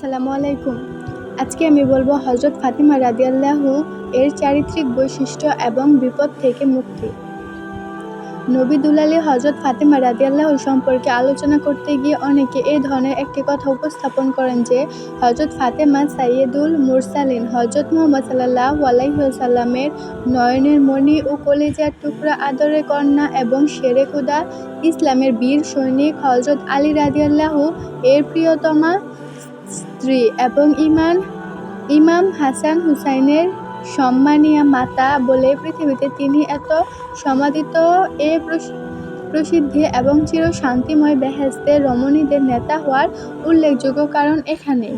আসসালামু আলাইকুম। আজকে আমি বলব হজরত ফাতিমা রাদিয়াল্লাহু এর চারিত্রিক বৈশিষ্ট্য এবং বিপদ থেকে মুক্তি। নবী দুলালী হজরত ফাতিমা রাদিয়াল্লাহু সম্পর্কে আলোচনা করতে গিয়ে অনেকে এই ধরনের একটি কথা উপস্থাপন করেন যে হজরত ফাতেমা সাইয়েদুল মুরসালিন হজরত মুহাম্মদ সাল্লাহ আলাইসাল্লামের নয়নের মণি ও কলিজার টুকরা আদরের কন্যা এবং শেরে খুদা ইসলামের বীর সৈনিক হজরত আলী রাদিয়াল্লাহু এর প্রিয়তমা স্ত্রী এবং ইমান ইমাম হাসান হুসাইনের সম্মানীয়া মাতা বলে পৃথিবীতে তিনি এত সমাদিত এ প্রসিদ্ধি এবং চির শান্তিময় বেহেস্তের রমণীদের নেতা হওয়ার উল্লেখযোগ্য কারণ এখানে।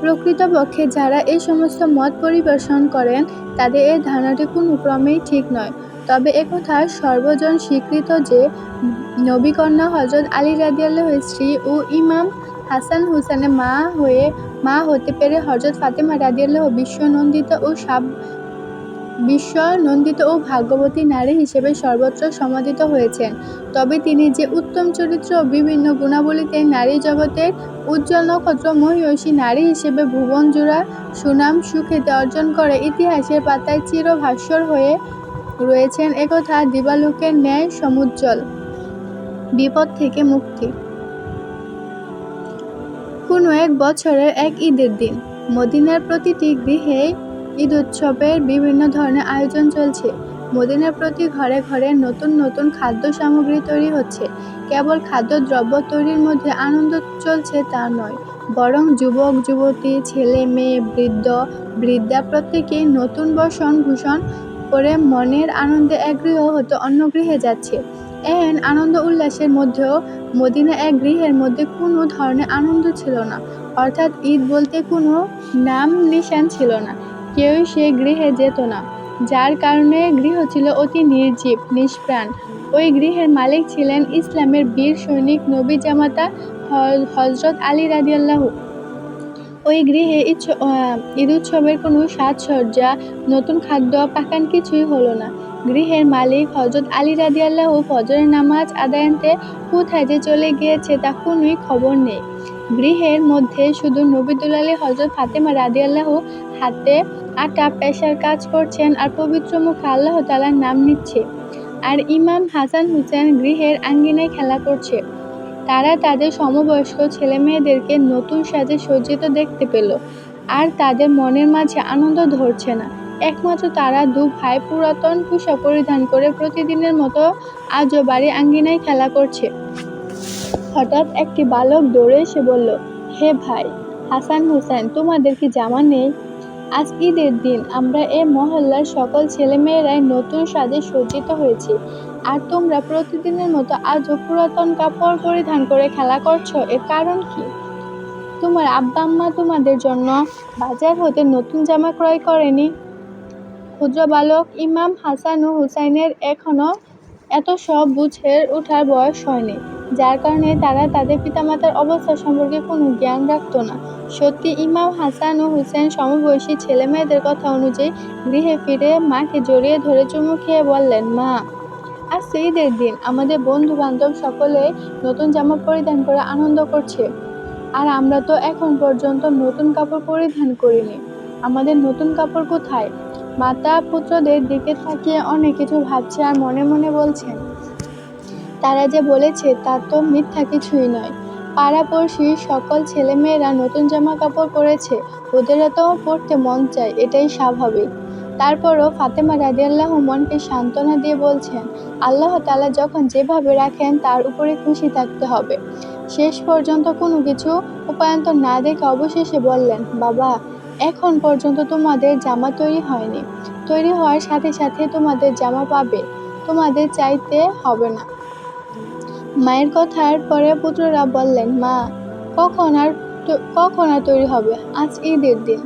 প্রকৃতপক্ষে যারা এই সমস্ত মত পরিবেশন করেন, তাদের এই ধারণাটি কোনো ক্রমেই ঠিক নয়। তবে একথা সর্বজন স্বীকৃত যে নবীকন্যা হজরত আলী রাদিয়াল্লাহর স্ত্রী ও ইমাম হাসান হুসেনের মা হয়ে মা হতে পেরে হজরত ফাতেমা রাদিয়াল্লাহু বিশ্বনন্দিত ও সাব বিশ্ব নন্দিত ও ভাগ্যবতী নারী হিসেবে সর্বত্র সমাদিত হয়েছেন। তবে তিনি যে উত্তম চরিত্র বিভিন্ন গুণাবলীতে নারী জগতের উজ্জ্বল নক্ষত্র মহিষী নারী হিসেবে ভুবন জোড়া, সুনাম সুখ্যাতি অর্জন করে ইতিহাসের পাতায় চিরভাস্বর হয়ে রয়েছেন একথা দিবালোকের ন্যায় সমুজ্জ্বল। বিপদ থেকে মুক্তি। কোনো এক বছরের এক ঈদের দিন। মদিনার প্রতিটি গৃহে ঈদ উৎসবের বিভিন্ন ধরনের আয়োজন চলছে। মদিনার প্রতি ঘরে ঘরে নতুন নতুন খাদ্য সামগ্রী তৈরি হচ্ছে। কেবল খাদ্যদ্রব্য তৈরির মধ্যে আনন্দ চলছে তা নয়, বরং যুবক, যুবতী, ছেলে, মেয়ে, বৃদ্ধ, বৃদ্ধা প্রত্যেকেই নতুন বসন ভূষণ করে মনের আনন্দে এক গৃহ হতে অন্য গৃহে যাচ্ছে। এহেন আনন্দ উল্লাসের মধ্যেও মদিনা এক গৃহের মধ্যে কোনো ধরনের আনন্দ ছিল না। অর্থাৎ ঈদ বলতে কোনো নাম নিশান ছিল না। কেউই সে গৃহে যেত না। যার কারণে গৃহ ছিল অতি নির্জীব, নিষ্প্রাণ। ওই গৃহের মালিক ছিলেন ইসলামের বীর সৈনিক নবী জামাতা হজরত আলী রাদিয়াল্লাহু। ওই গৃহে ঈদ উৎসবের কোনো সাজসজ্জা, নতুন খাদ্য, পাকান কিছুই হলো না। গৃহের মালিক হজরত আলী রাদিয়াল্লাহু ফজরের নামাজ আদায়ান্তে কোথায় যে চলে গিয়েছে তা কোনোই খবর নেই। গৃহের মধ্যে শুধু নবিদুল আলী হজরত ফাতেমা রাদিয়াল্লাহু হাতে আটা পেশার কাজ করছেন আর পবিত্র মুখে আল্লাহ তালার নাম নিচ্ছে। আর ইমাম হাসান হুসেন গৃহের আঙ্গিনায় খেলা করছে। তারা তাদের সমবয়স্ক ছেলে মেয়েদেরকে নতুন সাজে সজ্জিত দেখতে পেল। আর তাদের মনের মাঝে আনন্দ ধরছে না। একমাত্র তারা দু ভাই পুরাতন পোশাক পরিধান করে প্রতিদিনের মতো আজও বাড়ি আঙ্গিনায় খেলা করছে। হঠাৎ একটি বালক দৌড়ে এসে বলল, হে ভাই, হাসান হোসেন, তোমাদের কি জামা নেই? আজ ঈদের দিন, আমরা এ মহল্লার সকল ছেলেমেয়েরাই নতুন সাজে সজ্জিত হয়েছি। আর তোমরা প্রতিদিনের মতো আজও পুরাতন কাপড় পরিধান করে খেলা করছ, এর কারণ কি? তোমার আব্বা আম্মা তোমাদের জন্য বাজার হতে নতুন জামা ক্রয় করেনি? ক্ষুদ্র বালক ইমাম হাসান ও হুসাইনের এখনও এত সব বুঝে ওঠার বয়স হয়নি, যার কারণে তারা তাদের পিতামাতার অবস্থা সম্পর্কে কোনো জ্ঞান রাখতো না। সত্যি, ইমাম হাসান ও হুসেন সমবয়সী ছেলে মেয়েদের কথা অনুযায়ী গৃহে ফিরে মাকে জড়িয়ে ধরে চুমু খেয়ে বললেন, মা আর তো ঈদের দিন। আমাদের বন্ধু বান্ধব সকলে নতুন জামা পরিধান করে আনন্দ করছে। আর আমরা তো এখন পর্যন্ত নতুন কাপড় পরিধান করিনি। আমাদের নতুন কাপড় কোথায়? মাতা পুত্রদের দিকে তাকিয়ে অনেক কিছু ভাবছে আর মনে মনে বলছেন তারা যে বলেছে তা তো মিথ্যা কিছুই নয়। পাড়াপড়শি সকল ছেলেমেয়েরা নতুন জামা কাপড় পরেছে, ওদেরও তো পরতে মন চায়, এটাই স্বাভাবিক। তারপরও ফাতেমা রাদিয়াল্লাহু মনকে সান্ত্বনা দিয়ে বলছেন, আল্লাহ তালা যখন যেভাবে রাখেন তার উপরে খুশি থাকতে হবে। শেষ পর্যন্ত কোনো কিছু উপায়ন্তর না দেখে অবশেষে বললেন, বাবা এখন পর্যন্ত তোমাদের জামা তৈরি হয়নি। তৈরি হওয়ার সাথে সাথে তোমাদের জামা পাবে। তোমাদের চাইতে হবে না। মায়ের কথার পরে পুত্ররা বললেন, মা, কখন আর কখন আর তৈরি হবে? আজ ঈদের দিন।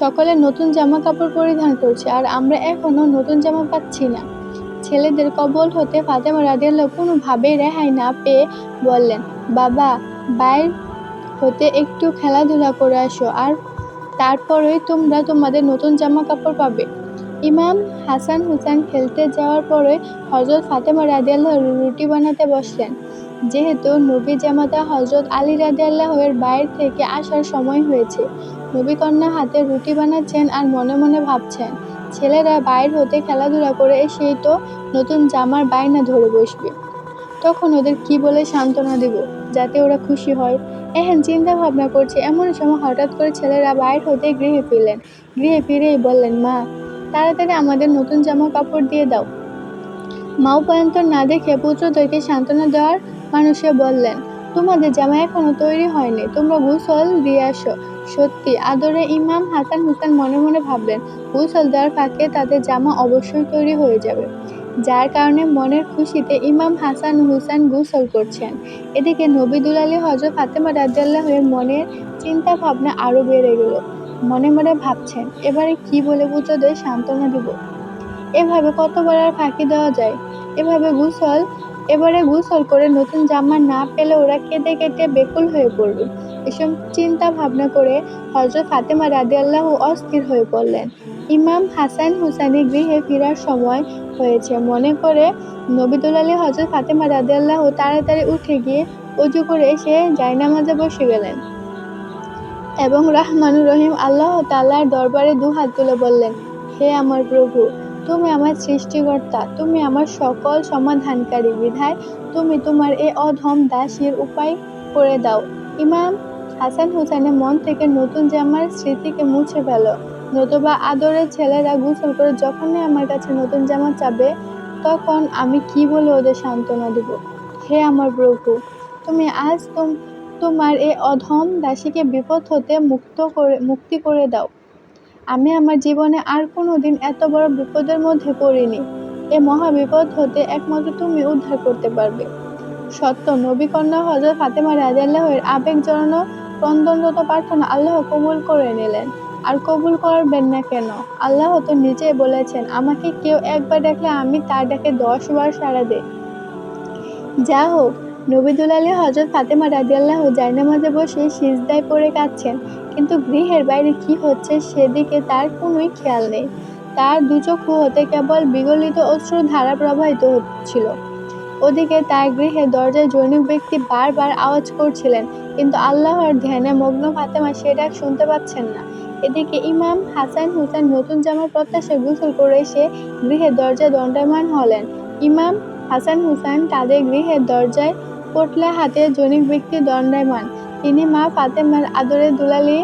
সকলে নতুন জামা কাপড় পরিধান করছে, আর আমরা এখনও নতুন জামা পাচ্ছি না। ছেলেদের কবল হতে ফাতেমা রাদিয়াল্লাহু কোনোভাবেই রেহাই না পেয়ে বললেন, বাবা, বাইর হতে একটু খেলাধুলা করে আসো, আর তারপরেই তোমরা তোমাদের নতুন জামা কাপড় পাবে। ইমাম হাসান হুসেন খেলতে যাওয়ার পরে হজরত ফাতেমা রাদিয়াল্লাহু রুটি বানাতে বসলেন। যেহেতু নবী জামাতা হজরত আলী রাদিয়াল্লাহের বাইর থেকে আসার সময় হয়েছে, নবী কন্যা হাতে রুটি বানাচ্ছেন আর মনে মনে ভাবছেন, ছেলেরা বাইর হতে খেলাধুলা করে এসেই তো নতুন জামার বায়না ধরে বসবে। তখন ওদের কি বলে সান্ত্বনা দেব, যাতে ওরা খুশি হয়? এহেন চিন্তা ভাবনা করছে এমন সময় হঠাৎ করে ছেলেরা বাইর হতে গৃহে ফিরলেন। গৃহে ফিরেই বললেন, মা, তাড়াতাড়ি আমাদের নতুন জামা কাপড় দিয়ে দাও। মা উপায়ন্তর না দেখে পুত্রদ্বয়কে সান্ত্বনা দেওয়ার মানুষে বললেন, তোমাদের জামা এখনও তৈরি হয়নি, তোমরা গুসল দিয়ে আসো। সত্যি, আদরে ইমাম হাসান হুসেন মনে মনে ভাবলেন, গুসল দেওয়ার ফাঁকে তাদের জামা অবশ্যই তৈরি হয়ে যাবে। যার কারণে মনের খুশিতে ইমাম হাসান হুসেন গোসল করছেন। এদিকে নবিদুল আলী হজরত ফাতেমা রাজ্জাল্লাহের মনের চিন্তা ভাবনা আরও বেড়ে গেল। মনে মনে ভাবছেন, এবারে কি বলে পুত্রদের সান্ত্বনা দিব? এভাবে কতবার আর ফাঁকি দেওয়া যায়? এভাবে গোসল, এবারে গোসল করে নতুন জামা না পেলে ওরা কেঁদে কেটে বেকুল হয়ে পড়বে। এসব চিন্তা ভাবনা করে হজরত ফাতেমা রাদিয়াল্লাহ অস্থির হয়ে পড়লেন। ইমাম হাসান হুসানি গৃহে ফেরার সময় হয়েছে। মনে করে নবিদুল আলী হজরত ফাতেমা রাদিয়াল্লাহ তাড়াতাড়ি উঠে গিয়ে অজু করে এসে জায়নামাজে বসে গেলেন এবং রহমানুর রহিম আল্লাহ তাল্লার দরবারে দু হাত তুলে বললেন, হে আমার প্রভু, তুমি আমার সৃষ্টিকর্তা, তুমি আমার সকল সমাধানকারী বিধায় তুমি তোমার এ অধম দাসীর উপায় করে দাও। ইমাম হাসান হুসাইনের মন থেকে নতুন জামার স্মৃতিকে মুছে ফেল। নতুবা আদরের ছেলেরা গোসল করে যখনই আমার কাছে নতুন জামা চাবে, তখন আমি কি বলে ওদের সান্ত্বনা দেব? হে আমার প্রভু, তুমি আজ তোম, তোমার এই অধম দাসীকে বিপদ হতে মুক্ত করে, মুক্তি করে দাও। আমি আমার জীবনে আর কোনো দিন এত বড় বিপদের মধ্যে পড়িনি। এ মহা বিপদ হতে একমাত্র তুমি উদ্ধার করতে পারবে। সত্য, নবী কন্যা হজরত ফাতেমা রাজাল্লাহের আবেগ জড়ানো ক্রন্দনরত প্রার্থনা আল্লাহ কবুল করে নিলেন। আর কবুল করবেন না কেন? আল্লাহ তো নিজেই বলেছেন, আমাকে কেউ একবার ডাকলে আমি তার ডাকে দশ বার সাড়া দেই। যা হোক, নবিদুল আলী হজরত ফাতেমা রাদিয়াল্লাহ জায়নামাজে বসে সিজদায় পড়ে কাঁদছেন, কিন্তু গৃহের বাইরে কি হচ্ছে সেদিকে তার কোনোই খেয়াল নেই। তার দু চক্ষু হতে কেবল বিগলিত অশ্রু ধারা প্রবাহিত হচ্ছিল। ওদিকে তার গৃহে দরজায় জৈনিক ব্যক্তি বারবার আওয়াজ করছিলেন, কিন্তু আল্লাহর ধ্যানে মগ্ন ফাতেমা সে ডাক শুনতে পাচ্ছেন না। এদিকে ইমাম হাসান হুসেন নতুন জামার প্রত্যাশায় গোসল করে এসে গৃহের দরজায় দণ্ডায়মান হলেন। ইমাম হাসান হুসেন তাদের গৃহের দরজায় পোটলা হাতে জনিক ব্যক্তি দণ্ডায়মান। তিনি মা ফাতেমার আদরের দুলালি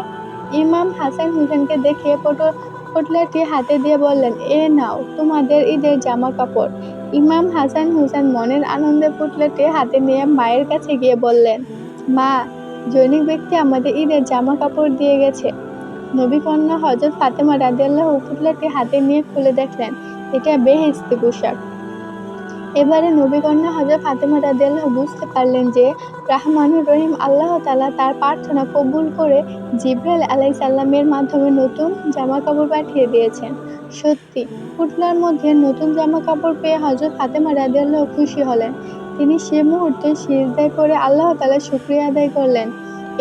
ইমাম হাসান হুসেনকে দেখে পটো, পোটলাটি হাতে দিয়ে বললেন, এ নাও, তোমাদের ঈদের জামা কাপড়। ইমাম হাসান হুসেন মনের আনন্দে পুটলেটে হাতে নিয়ে মায়ের কাছে গিয়ে বললেন, মা, জৈনিক ব্যক্তি আমাদের ঈদের জামা কাপড় দিয়ে গেছে। নবী কন্যা হজরত ফাতেমা রাদিয়াল্লাহ পুটলাটি হাতে নিয়ে খুলে দেখলেন, এটা বেহেস্তি পোশাক। এবারে নবী কন্যা হজরত ফাতেমা রাদিয়াল্লাহু বুঝতে পারলেন যে রাহমানুর রহিম আল্লাহ তালা তার প্রার্থনা কবুল করে জিব্রাইল আলাইসাল্লামের মাধ্যমে নতুন জামা কাপড় পাঠিয়ে দিয়েছেন। সত্যি পুটলার মধ্যে নতুন জামা কাপড় পেয়ে হজরত ফাতেমা রাদিয়াল্লাহু খুশি হলেন। তিনি সে মুহূর্তে সিজদায় করে আল্লাহ তালা শুক্রিয়া আদায় করলেন।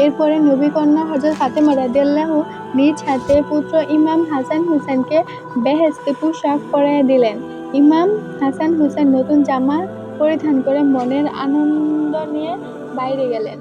এরপরে নবী কন্যা হজরত ফাতেমা রাদিয়াল্লাহু নিজ হাতে পুত্র ইমাম হাসান হুসেনকে বেহেস্তি পোশাক পরাইয়া দিলেন। ইমাম হাসান হুসেন নতুন জামা পরিধান করে মনের আনন্দ নিয়ে বাইরে গেলেন।